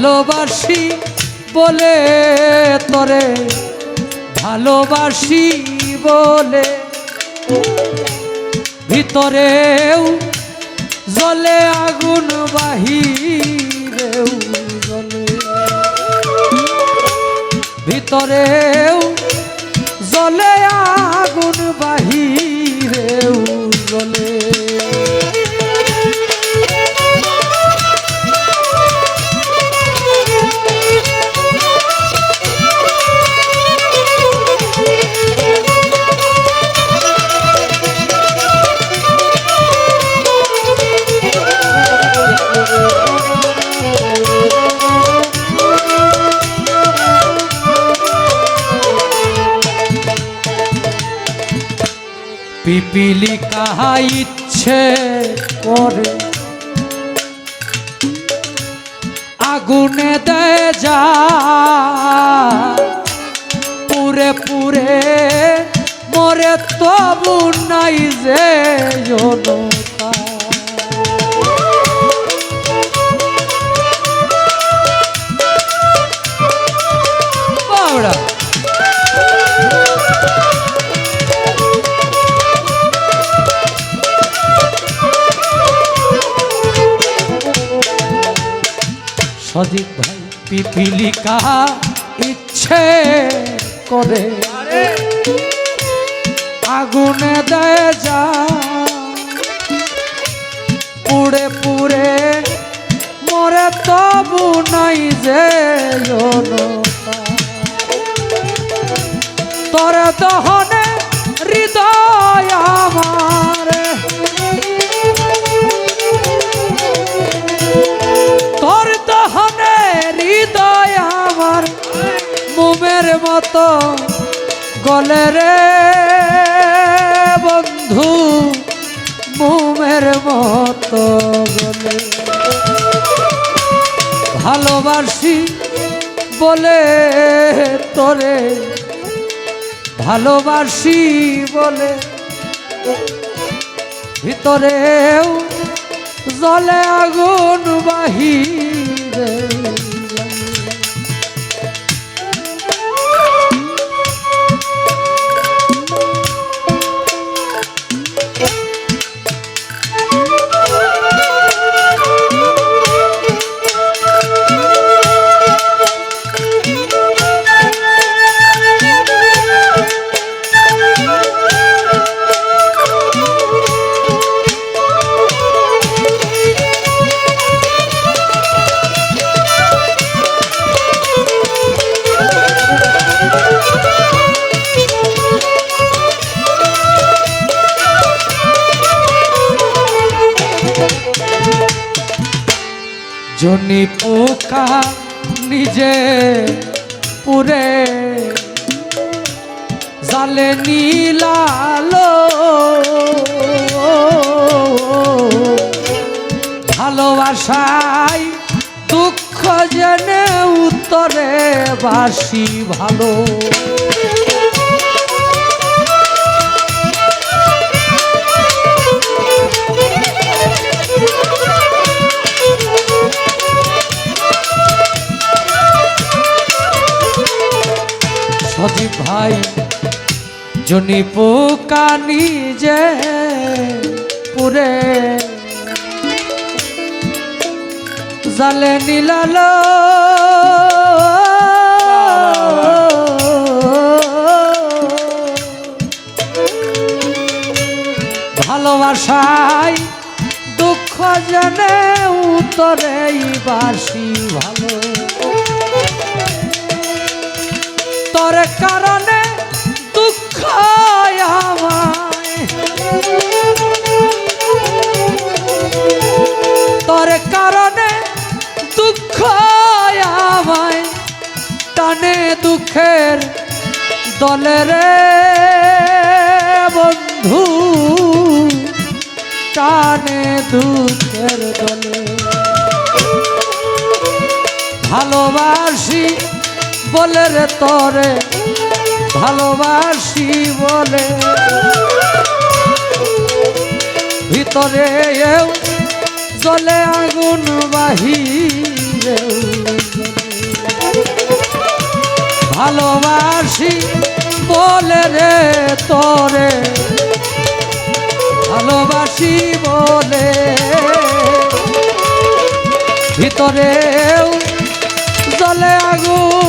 ভালোবাসি বলে তরে ভালোবাসি বলে। ভিতরেও জলে আগুন বাহিরেও পিপিলি কাহা ইচ্ছে করে। আগুনে দেয় যা পুরে পুরে মরে তবু নাই যে জনতা সজিত ভাই পিপিলিকা ইচ্ছে করে। আগুনে দেয় যা। পুড়ে পুড়ে মরে তবু নাই যে। তোর দহনে মোমের মতো গলে রে বন্ধু, মোমের মতো গলে। ভালোবাসি বলে তোরে, ভালোবাসি বলে ভিতরেও জলে আগুন বাহিরে। জনি পোকা নিজে পুরে। জালে নীলালো ভালোবাসায় দুঃখ জেনে উত্তরে বাসি ভালো। জনি পোকা নিজে পুরে। জালে নীলালো। ভালোবাসায় দুঃখ জানে উত্তরেই বাসি ভালো। তোর কারণে দুঃখ তোর কারণে দুঃখ টানে দুঃখের দলে রে বন্ধু। টানে দুঃখের দলে। ভালোবাসি বলে রে তরে। ভালোবাসি বলে। ভিতরে জলে আগুন বাহি ভালোবাসি বলে রে তরে। ভালোবাসি বলে। ভিতরে জলে আগুন